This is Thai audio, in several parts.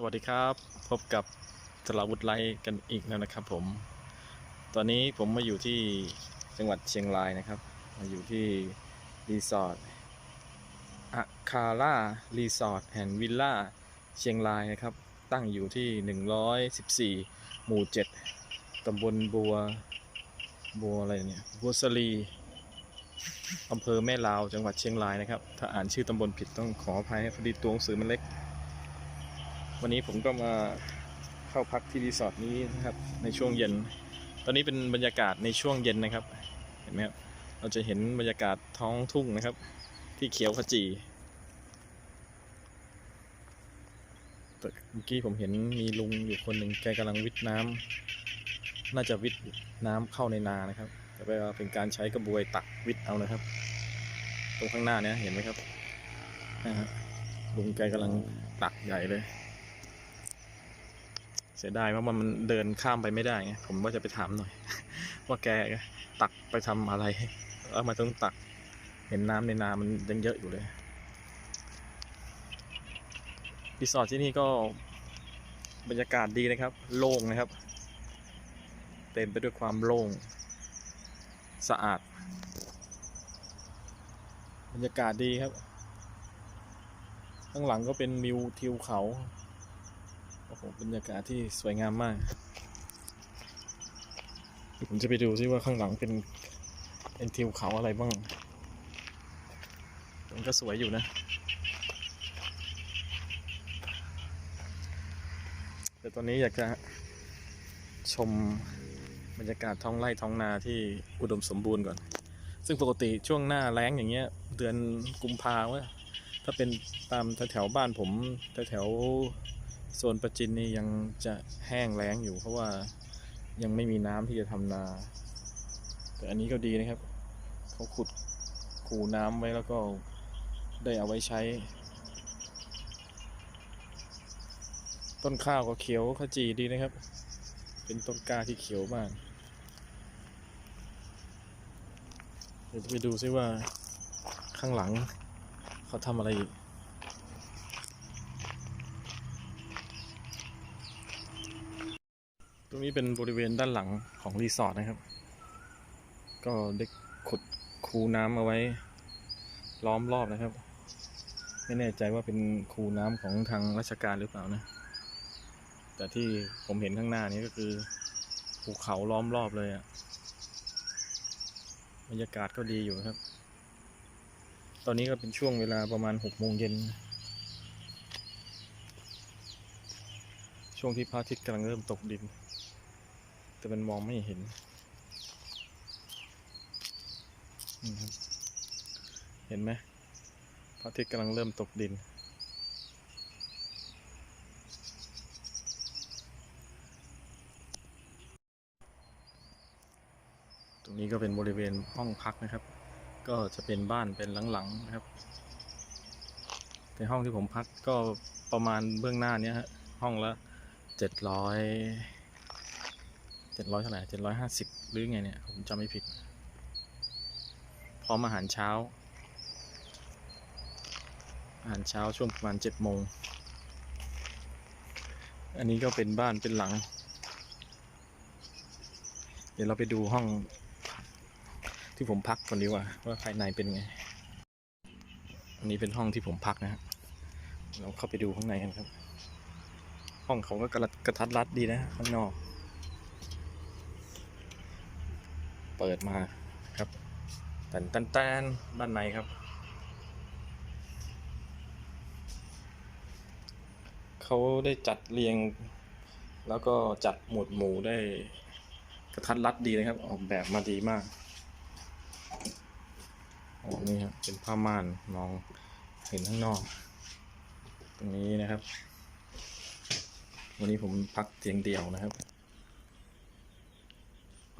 สวัสดีครับพบกับสลาวุธไลกันอีกแล้วนะครับ ผม ตอนนี้ผมมาอยู่ที่จังหวัดเชียงรายนะครับ มาอยู่ที่รีสอร์ทอะคาร่ารีสอร์ทแอนด์วิลล่าเชียงรายนะครับ ตั้งอยู่ที่ 114 หมู่ 7ตำบลบัวบัวอะไรเนี่ยบัวสลีอำเภอแม่ลาวจังหวัดเชียงรายนะครับ ถ้าอ่านชื่อตำบลผิดต้องขออภัยพอดีตัวหนังสือมันเล็ก วันนี้ผมก็มาเข้าพักที่รีสอร์ทนี้นะครับ ในช่วงเย็น ตอนนี้เป็นบรรยากาศในช่วงเย็นนะครับ เห็นไหมครับ เราจะเห็นบรรยากาศท้องทุ่งนะครับ ที่เขียวขจีเมื่อกี้ผมเห็นมีลุงอยู่คนหนึ่งแกกำลังวิทน้ำน่าจะวิทน้ำเข้าในนานะครับแต่ว่าเป็นการใช้กระบวยตักวิทเอานะครับ ตรงข้างหน้าเนี้ยเห็นไหมครับนะฮะลุงแกกำลังตักใหญ่เลย เสียดายว่ามันเดินข้ามไปไม่ได้ไงผมว่าจะไปถามหน่อย ว่าแกตักไปทำอะไรแล้วมาต้องตัก เห็นน้ำในนามันยังเยอะอยู่เลยรีสอร์ทที่นี่ก็บรรยากาศดีนะครับ โล่งนะครับ เต็มไปด้วยความโล่ง สะอาด บรรยากาศดีครับ ข้างหลังก็เป็นวิวทิวเขา โอ้โหบรรยากาศที่สวยงามมาก ผมจะไปดูซิว่าข้างหลังเป็นเป็นทิวเขาอะไรบ้าง มันก็สวยอยู่นะ แต่ตอนนี้อยากจะชมบรรยากาศท้องไร่ท้องนาที่อุดมสมบูรณ์ก่อน ซึ่งปกติช่วงหน้าแล้งอย่างเงี้ย เดือนกุมภาว่าถ้าเป็นตามแถวๆบ้านผมแถวๆ โซนประจินนี่ยังจะแห้งแล้งอยู่ เพราะว่ายังไม่มีน้ำที่จะทำนา แต่อันนี้ก็ดีนะครับ เขาขุดคูน้ำไว้แล้วก็ได้เอาไว้ใช้ ต้นข้าวก็เขียวขจีดีนะครับ เป็นต้นกล้าที่เขียวมากเดี๋ยวจะไปดูซิว่าข้างหลังเขาทำอะไรอีก ตรงนี้เป็นบริเวณด้านหลังของรีสอร์ทนะครับ ก็ได้ขุดคูน้ำเอาไว้ ล้อมรอบนะครับ ไม่แน่ใจว่าเป็นคูน้ำของทางราชการหรือเปล่านะ แต่ที่ผมเห็นข้างหน้านี้ก็คือภูเขาล้อมรอบเลยอะบรรยากาศก็ดีอยู่ครับ ตอนนี้ก็เป็นช่วงเวลาประมาณหกโมงเย็น ช่วงที่พระอาทิตย์กำลังเริ่มตกดิน แต่มันมองไม่เห็นนี่ครับ เห็นไหมพระอาทิตย์กำลังเริ่มตกดิน ตรงนี้ก็เป็นบริเวณห้องพักนะครับ ก็จะเป็นบ้านเป็นหลังๆนะครับ ในห้องที่ผมพักก็ประมาณเบื้องหน้านี้ฮะห้องละเจ็ดร้อย จ็ดร้อยเท่าไหร่เจ็ดร้อยห้าสิบหรือไงเนี่ย ผมจำไม่ผิด พร้อมอาหารเช้า อาหารเช้าช่วงประมาณเจ็ดโมง อันนี้ก็เป็นบ้านเป็นหลัง เดี๋ยวเราไปดูห้อง ที่ผมพักก่อนดีกว่า ว่าภายในเป็นไง อันนี้เป็นห้องที่ผมพักนะฮะเราเข้าไปดูข้างในกันครับ ห้องเขาก็กระกระทัดรัดดีนะข้างนอก เปิดมาครับแตนแตนแตนด้านในครับ เขาได้จัดเรียง แล้วก็จัดหมวดหมู่ได้กระทัดรัดดีนะครับ ออกแบบมาดีมากอ๋อนี่ครับเป็นผ้าม่านมองเห็นข้างนอก ตรงนี้นะครับ วันนี้ผมพักเตียงเดียวนะครับ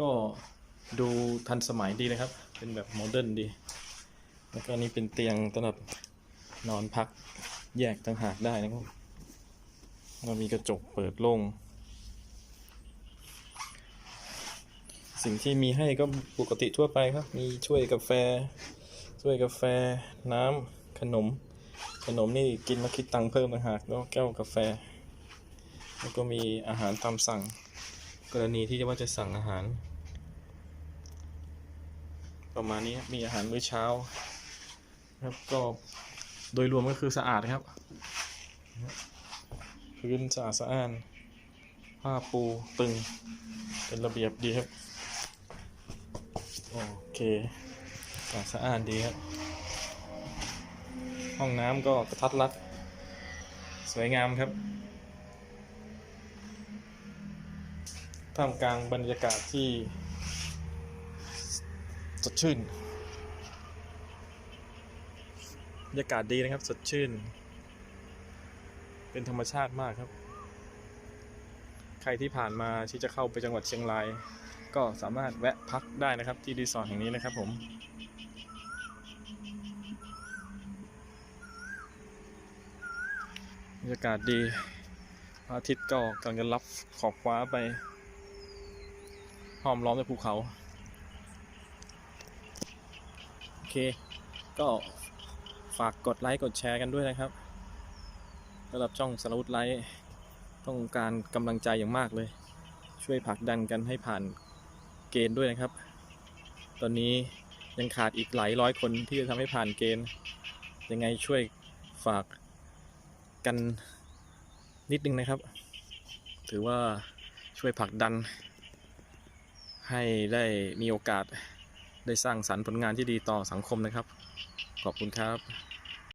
ก็ ดูทันสมัยดีนะครับ เป็นแบบโมเดิร์นดี แล้วก็นี่เป็นเตียงสำหรับนอนพักแยกต่างหากได้นะครับเรามีกระจกเปิดโล่ง สิ่งที่มีให้ก็ปกติทั่วไปครับ มีช่วยกาแฟ ช่วยกาแฟ น้ำขนม ขนมนี่กินมาคิดตังค์เพิ่มต่างหากแล้วแก้วกาแฟ แล้วก็มีอาหารตามสั่ง กรณีที่จะว่าจะสั่งอาหาร ประมาณนี้มีอาหารมื้อเช้าครับก็โดยรวมก็คือสะอาดครับพื้นสะอาดสะอ้านผ้าปูตึง เป็นระเบียบดีครับ โอเคสะอาดสะอ้านดีครับ ห้องน้ำก็กระทัดรัด สวยงามครับท่ามกลางบรรยากาศที่ ดชื่นบรรยากาศดีนะครับ สดชื่น เป็นธรรมชาติมากครับ ใครที่ผ่านมาที่จะเข้าไปจังหวัดเชียงราย ก็สามารถแวะพักได้นะครับ ที่รีสอร์ทแห่งนี้นะครับผมบรรยากาศดีอาทิตย์ก็กำลังจะรับขอบฟ้าไป ห้อมล้อมด้วยภูเขา โอ เค ก็ฝากกดไลค์กดแชร์กันด้วยนะครับสำหรับช่องสารวุฒิไลท์ต้องการกำลังใจอย่างมากเลย ช่วยผลักดันกันให้ผ่านเกณฑ์ด้วยนะครับ ตอนนี้ยังขาดอีกหลายร้อยคนที่จะทำให้ผ่านเกณฑ์ ยังไงช่วยฝากกันนิดนึงนะครับ ถือว่าช่วยผลักดันให้ได้มีโอกาส ได้สร้างสรรค์ผลงานที่ดีต่อสังคมนะครับ ขอบคุณครับ